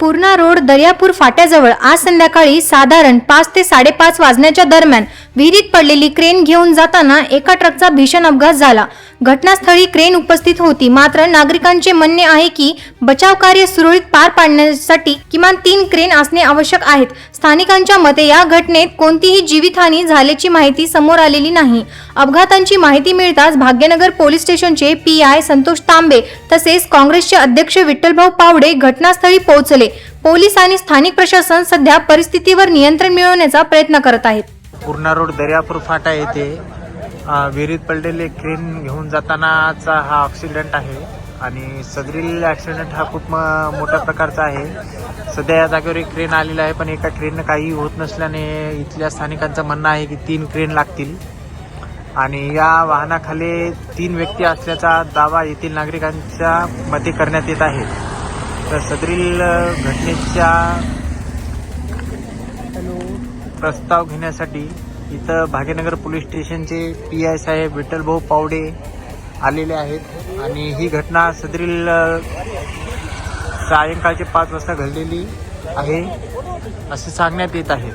Purna road Daryapur फाट्याजवळ आज संध्याकाळी साधारण पाच ते साडेपाच वाजण्याच्या दरम्यान विहिरीत पडलेली क्रेन घेऊन जाताना एका ट्रकचा भीषण अपघात झाला. घटनास्थळी क्रेन उपस्थित होती. मात्र नागरिकांचे म्हणणे आहे की बचाव कार्य सुरळीत पार पाडण्यासाठी किमान तीन क्रेन असणे आवश्यक आहेत. स्थानिकांच्या मते या घटनेत कोणतीही जीवितहानी झाल्याची माहिती समोर आलेली नाही. अपघातांची माहिती मिळताच भाग्यनगर पोलीस स्टेशनचे पी आय संतोष तांबे तसेच काँग्रेसचे अध्यक्ष विठ्ठलभाऊ पावडे घटनास्थळी पोहोचले. पोलीस आणि स्थानिक प्रशासन सध्या परिस्थितीवर नियंत्रण मिळवण्याचा प्रयत्न करत आहेत. पूर्णा रोड दर्यापूर फाटा येथे विहिरीत पडलेले क्रेन घेऊन जातानाचा हा ॲक्सिडेंट आहे. आणि सदरील ॲक्सिडेंट हा खूप म- मोठ्या प्रकारचा आहे. सध्या या जागेवर एक क्रेन आलेला आहे पण एका ट्रेननं काही होत नसल्याने इथल्या स्थानिकांचं म्हणणं आहे की तीन क्रेन लागतील. आणि या वाहनाखाली तीन व्यक्ती असल्याचा दावा येथील नागरिकांच्या मते करण्यात येत आहे. तर सदरील घटनेच्या हॅलो. प्रस्ताव घेण्यासाठी इथं भाग्यनगर पोलीस स्टेशनचे पी आय साहेब विठ्ठलभाऊ पावडे आलेले आहेत. आणि ही घटना सदरील सायंकाळचे पाच वाजता घडलेली आहे असे सांगण्यात येत आहे.